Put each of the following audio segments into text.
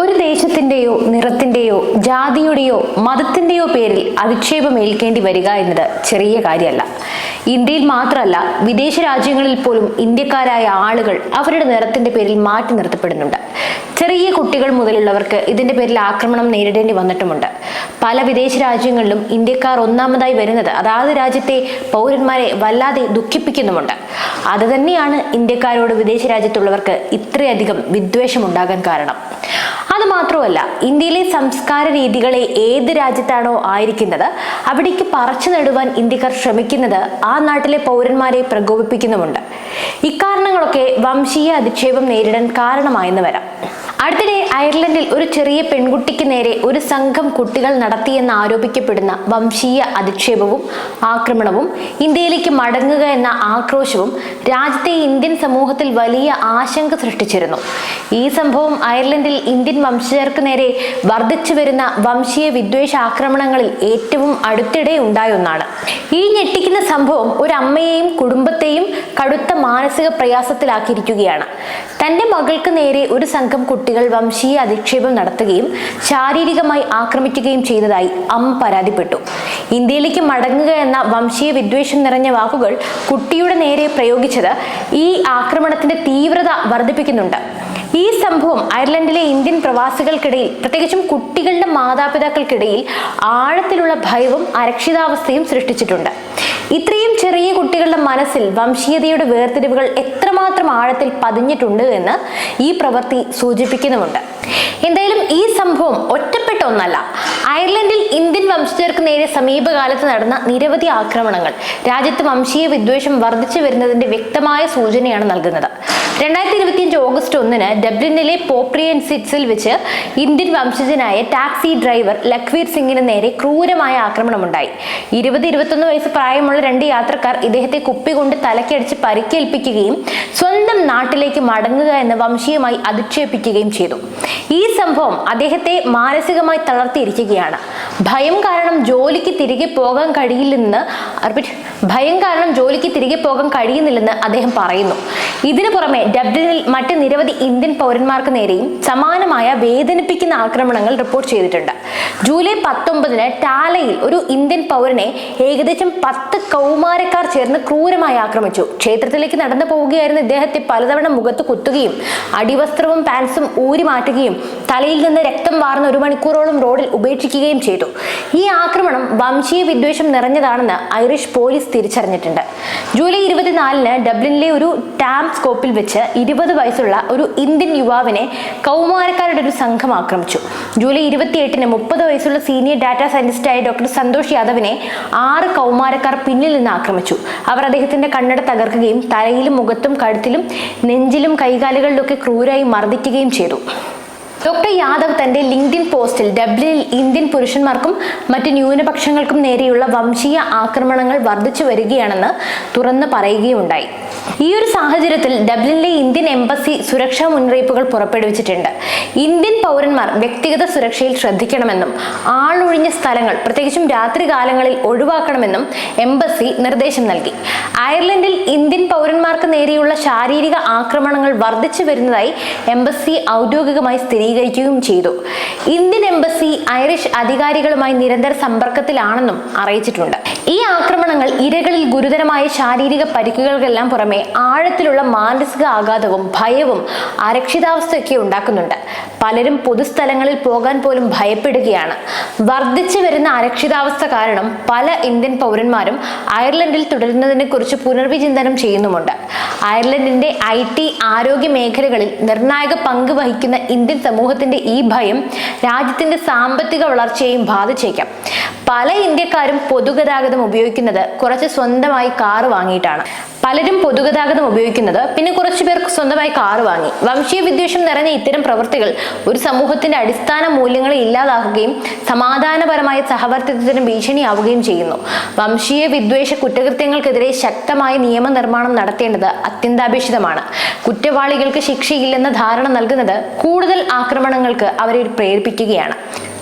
ഒരു ദേശത്തിന്റെയോ നിറത്തിന്റെയോ ജാതിയുടെയോ മതത്തിന്റെയോ പേരിൽ അധിക്ഷേപം ഏൽക്കേണ്ടി വരിക എന്നത് ചെറിയ കാര്യമല്ല. ഇന്ത്യയിൽ മാത്രമല്ല വിദേശ രാജ്യങ്ങളിൽ പോലും ഇന്ത്യക്കാരായ ആളുകൾ അവരുടെ നിറത്തിന്റെ പേരിൽ മാറ്റി നിർത്തപ്പെടുന്നുണ്ട്. ചെറിയ കുട്ടികൾ മുതലുള്ളവർക്ക് ഇതിന്റെ പേരിൽ ആക്രമണം നേരിടേണ്ടി വന്നിട്ടുമുണ്ട്. പല വിദേശ രാജ്യങ്ങളിലും ഇന്ത്യക്കാർ ഒന്നാമതായി വരുന്നത് അതാത് രാജ്യത്തെ പൗരന്മാരെ വല്ലാതെ ദുഃഖിപ്പിക്കുന്നുമുണ്ട്. അത് തന്നെയാണ് ഇന്ത്യക്കാരോട് വിദേശ രാജ്യത്തുള്ളവർക്ക് ഇത്രയധികം വിദ്വേഷം ഉണ്ടാകാൻ കാരണം. അത് മാത്രമല്ല ഇന്ത്യയിലെ സംസ്കാര രീതികളെ ഏത് രാജ്യത്താണോ ആയിരിക്കുന്നത് അവിടേക്ക് പറിച്ചു നടുവാൻ ഇന്ത്യക്കാർ ശ്രമിക്കുന്നത് നാട്ടിലെ പൗരന്മാരെ പ്രകോപിപ്പിക്കുന്നുമുണ്ട്. ഇക്കാരണങ്ങളൊക്കെ വംശീയ അധിക്ഷേപം നേരിടാൻ കാരണമായെന്ന് വരാം. അടുത്തിടെ അയർലൻഡിൽ ഒരു ചെറിയ പെൺകുട്ടിക്ക് നേരെ ഒരു സംഘം കുട്ടികൾ നടത്തിയെന്ന് ആരോപിക്കപ്പെടുന്ന വംശീയ അധിക്ഷേപവും ആക്രമണവും ഇന്ത്യയിലേക്ക് മടങ്ങുക എന്ന ആക്രോശവും രാജ്യത്തെ ഇന്ത്യൻ സമൂഹത്തിൽ വലിയ ആശങ്ക സൃഷ്ടിച്ചിരുന്നു. ഈ സംഭവം അയർലൻഡിൽ ഇന്ത്യൻ വംശജർക്ക് നേരെ വർദ്ധിച്ചു വരുന്ന വംശീയ വിദ്വേഷ ആക്രമണങ്ങളിൽ ഏറ്റവും അടുത്തിടെ ഉണ്ടായ ഒന്നാണ്. ഈ ഞെട്ടിക്കുന്ന സംഭവം ഒരു അമ്മയെയും കുടുംബത്തെയും കടുത്ത മാനസിക പ്രയാസത്തിലാക്കിയിരിക്കുകയാണ്. തന്റെ മകൾക്ക് നേരെ ഒരു സംഘം കുട്ടികൾ വംശീയ അധിക്ഷേപം നടത്തുകയും ശാരീരികമായി ആക്രമിക്കുകയും ചെയ്തതായി അമ്മ പരാതിപ്പെട്ടു. ഇന്ത്യയിലേക്ക് മടങ്ങുക എന്ന വംശീയ വിദ്വേഷം നിറഞ്ഞ വാക്കുകൾ കുട്ടിയുടെ നേരെ പ്രയോഗിച്ചത് ഈ ആക്രമണത്തിന്റെ തീവ്രത വർദ്ധിപ്പിക്കുന്നുണ്ട്. ഈ സംഭവം അയർലൻഡിലെ ഇന്ത്യൻ പ്രവാസികൾക്കിടയിൽ പ്രത്യേകിച്ചും കുട്ടികളുടെ മാതാപിതാക്കൾക്കിടയിൽ ആഴത്തിലുള്ള ഭയവും അരക്ഷിതാവസ്ഥയും സൃഷ്ടിച്ചിട്ടുണ്ട്. ഇത്രയും ചെറിയ കുട്ടികളുടെ മനസ്സിൽ വംശീയതയുടെ വേർതിരിവുകൾ എത്രമാത്രം ആഴത്തിൽ പതിഞ്ഞിട്ടുണ്ട് എന്ന് ഈ പ്രവൃത്തി സൂചിപ്പിക്കുന്നുമുണ്ട്. എന്തായാലും ഈ സംഭവം ഒറ്റപ്പെട്ട ഒന്നല്ല. അയർലൻഡിൽ ഇന്ത്യൻ വംശജർക്ക് നേരെ സമീപകാലത്ത് നടന്ന നിരവധി ആക്രമണങ്ങൾ രാജ്യത്ത് വംശീയ വിദ്വേഷം വർദ്ധിച്ചു വരുന്നതിന്റെ വ്യക്തമായ സൂചനയാണ് നൽകുന്നത്. രണ്ടായിരത്തി ഇരുപത്തിയഞ്ച് ഓഗസ്റ്റ് ഒന്നിന് ഡബ്ലിനിലെ പോപ്രിയൻ സിറ്റ്സിൽ വെച്ച് ഇന്ത്യൻ വംശജനായ ടാക്സി ഡ്രൈവർ ലഖ്വീർ സിംഗിന് നേരെ ക്രൂരമായ ആക്രമണമുണ്ടായി. ഇരുപത് ഇരുപത്തൊന്ന് വയസ്സ് പ്രായമുള്ള രണ്ട് യാത്രക്കാർ ഇദ്ദേഹത്തെ കുപ്പികൊണ്ട് തലക്കടിച്ച് പരിക്കേൽപ്പിക്കുകയും സ്വന്തം നാട്ടിലേക്ക് മടങ്ങുക എന്ന് വംശീയമായി അധിക്ഷേപിക്കുകയും ചെയ്തു. ഈ സംഭവം അദ്ദേഹത്തെ മാനസികമായി തളർത്തിയിരിക്കുകയാണ്. ഭയം കാരണം ജോലിക്ക് തിരികെ പോകാൻ കഴിയില്ലെന്ന് ഭയം കാരണം ജോലിക്ക് തിരികെ പോകാൻ കഴിയുന്നില്ലെന്ന് അദ്ദേഹം പറയുന്നു. ഇതിനു പുറമെ ഡബ്ലിനിൽ മറ്റ് നിരവധി ഇന്ത്യൻ പൗരന്മാർക്ക് നേരെയും സമാനമായ വേദനിപ്പിക്കുന്ന ആക്രമണങ്ങൾ റിപ്പോർട്ട് ചെയ്തിട്ടുണ്ട്. ജൂലൈ പത്തൊമ്പതിന് ടാലയിൽ ഒരു ഇന്ത്യൻ പൗരനെ ഏകദേശം പത്ത് കൗമാരക്കാർ ചേർന്ന് ക്രൂരമായി ആക്രമിച്ചു. ക്ഷേത്രത്തിലേക്ക് നടന്നു പോവുകയായിരുന്ന ഇദ്ദേഹത്തെ പലതവണ മുഖത്ത് കുത്തുകയും അടിവസ്ത്രവും പാൻസും ഊരി മാറ്റുകയും തലയിൽ നിന്ന് രക്തം വാർന്ന ഒരു മണിക്കൂറോളം റോഡിൽ ഉപേക്ഷിക്കുകയും ചെയ്തു. ഈ ആക്രമണം വംശീയ വിദ്വേഷം നിറഞ്ഞതാണെന്ന് ഐറിഷ് പോലീസ് തിരിച്ചറിഞ്ഞിട്ടുണ്ട്. ജൂലൈ ഇരുപത്തിനാലിന് ഡബ്ലിനിലെ ഒരു ടാം സ്കോപ്പിൽ വെച്ച് ഇരുപത് വയസ്സുള്ള ഒരു ഇന്ത്യൻ യുവാവിനെ കൗമാരക്കാരുടെ ഒരു സംഘം ആക്രമിച്ചു. ജൂലൈ ഇരുപത്തിയെട്ടിന് മുപ്പത് വയസ്സുള്ള സീനിയർ ഡാറ്റാ സയന്റിസ്റ്റായ ഡോക്ടർ സന്തോഷ് യാദവിനെ ആറ് കൗമാരക്കാർ പിന്നിൽ നിന്ന് ആക്രമിച്ചു. അവർ അദ്ദേഹത്തിന്റെ കണ്ണട തകർക്കുകയും തലയിലും മുഖത്തും കഴുത്തിലും നെഞ്ചിലും കൈകാലുകളിലൊക്കെ ക്രൂരായി മർദ്ദിക്കുകയും ചെയ്തു. ഡോക്ടർ യാദവ് തന്റെ ലിങ്ക്ഡിൻ പോസ്റ്റിൽ ഡബ്ലിനിൽ ഇന്ത്യൻ പുരുഷന്മാർക്കും മറ്റ് ന്യൂനപക്ഷങ്ങൾക്കും നേരെയുള്ള വംശീയ ആക്രമണങ്ങൾ വർദ്ധിച്ചു വരികയാണെന്ന് തുറന്നു പറയുകയുണ്ടായി ഈ ഒരു സാഹചര്യത്തിൽ ഡബ്ലിനിലെ ഇന്ത്യൻ എംബസി സുരക്ഷാ മുന്നറിയിപ്പുകൾ പുറപ്പെടുവിച്ചിട്ടുണ്ട്. ഇന്ത്യൻ പൗരന്മാർ വ്യക്തിഗത സുരക്ഷയിൽ ശ്രദ്ധിക്കണമെന്നും ആളൊഴിഞ്ഞ സ്ഥലങ്ങൾ പ്രത്യേകിച്ചും രാത്രികാലങ്ങളിൽ ഒഴിവാക്കണമെന്നും എംബസി നിർദ്ദേശം നൽകി. അയർലൻഡിൽ ഇന്ത്യൻ പൗരന്മാർക്ക് നേരെയുള്ള ശാരീരിക ആക്രമണങ്ങൾ വർദ്ധിച്ചു വരുന്നതായി എംബസി ഔദ്യോഗികമായി സ്ഥിരീകരിക്കുകയും ചെയ്തു. ഇന്ത്യൻ എംബസി ഐറിഷ് അധികാരികളുമായി നിരന്തര സമ്പർക്കത്തിലാണെന്നും അറിയിച്ചിട്ടുണ്ട്. ഈ ആക്രമണങ്ങൾ ഇരകളിൽ ഗുരുതരമായ ശാരീരിക പരിക്കുകൾക്കെല്ലാം പുറമെ ആഴത്തിലുള്ള മാനസിക ആഘാതവും ഭയവും അരക്ഷിതാവസ്ഥയൊക്കെ ഉണ്ടാക്കുന്നുണ്ട്. പലരും പൊതുസ്ഥലങ്ങളിൽ പോകാൻ പോലും ഭയപ്പെടുകയാണ്. വർദ്ധിച്ചു വരുന്ന അരക്ഷിതാവസ്ഥ കാരണം പല ഇന്ത്യൻ പൗരന്മാരും അയർലൻഡിൽ തുടരുന്നതിനെ കുറിച്ച് പുനർവിചിന്തനം ചെയ്യുന്നുമുണ്ട്. അയർലൻഡിന്റെ ഐ ടി ആരോഗ്യ മേഖലകളിൽ നിർണായക പങ്ക് വഹിക്കുന്ന ഇന്ത്യൻ സമൂഹത്തിന്റെ ഈ ഭയം രാജ്യത്തിന്റെ സാമ്പത്തിക വളർച്ചയെയും ബാധിച്ചേക്കാം. പല ഇന്ത്യക്കാരും പൊതുഗതാഗതം ഉപയോഗിക്കുന്നത് കുറച്ച് സ്വന്തമായി കാറ് വാങ്ങിയിട്ടാണ്. പലരും പൊതുഗതാഗതം ഉപയോഗിക്കുന്നത് പിന്നെ കുറച്ചു പേർ സ്വന്തമായി കാറ് വാങ്ങി. വംശീയ വിദ്വേഷം നിറഞ്ഞ ഇത്തരം പ്രവൃത്തികൾ ഒരു സമൂഹത്തിന്റെ അടിസ്ഥാന മൂല്യങ്ങളെ ഇല്ലാതാക്കുകയും സമാധാനപരമായ സഹവർത്തിത്വത്തിന് ഭീഷണിയാവുകയും ചെയ്യുന്നു. വംശീയ വിദ്വേഷ കുറ്റകൃത്യങ്ങൾക്കെതിരെ ശക്തമായ നിയമനിർമ്മാണം നടത്തേണ്ടത് അത്യന്താപേക്ഷിതമാണ്. കുറ്റവാളികൾക്ക് ശിക്ഷയില്ലെന്ന ധാരണ നൽകുന്നത് കൂടുതൽ ആക്രമണങ്ങൾക്ക് അവരെ പ്രേരിപ്പിക്കുകയാണ്.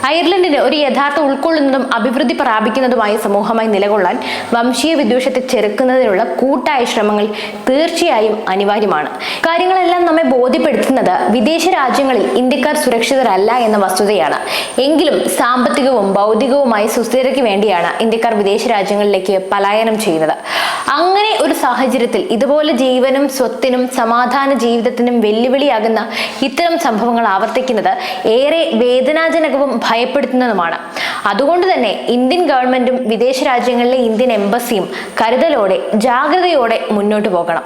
അയർലൻഡിന് ഒരു യഥാർത്ഥ ഉൾക്കൊള്ളുന്നതും അഭിവൃദ്ധി പ്രാപിക്കുന്നതുമായ സമൂഹമായി നിലകൊള്ളാൻ വംശീയ വിദ്വേഷത്തെ ചെറുക്കുന്നതിനുള്ള കൂട്ടായ ശ്രമങ്ങൾ തീർച്ചയായും അനിവാര്യമാണ്. കാര്യങ്ങളെല്ലാം നമ്മെ ബോധ്യപ്പെടുത്തുന്നത് വിദേശ രാജ്യങ്ങളിൽ ഇന്ത്യക്കാർ സുരക്ഷിതരല്ല എന്ന വസ്തുതയാണ്. എങ്കിലും സാമ്പത്തികവും ഭൗതികവുമായ സുസ്ഥിരതയ്ക്ക് വേണ്ടിയാണ് ഇന്ത്യക്കാർ വിദേശ രാജ്യങ്ങളിലേക്ക് പലായനം ചെയ്യുന്നത്. അങ്ങനെ ഒരു സാഹചര്യത്തിൽ ഇതുപോലെ ജീവനും സ്വത്തിനും സമാധാന ജീവിതത്തിനും വെല്ലുവിളിയാകുന്ന ഇത്തരം സംഭവങ്ങൾ ആവർത്തിക്കുന്നത് ഏറെ വേദനാജനകവും ഭയപ്പെടുത്തുന്നതുമാണ്. അതുകൊണ്ട് തന്നെ ഇന്ത്യൻ ഗവൺമെന്റും വിദേശ രാജ്യങ്ങളിലെ ഇന്ത്യൻ എംബസിയും കരുതലോടെ ജാഗ്രതയോടെ മുന്നോട്ട് പോകണം.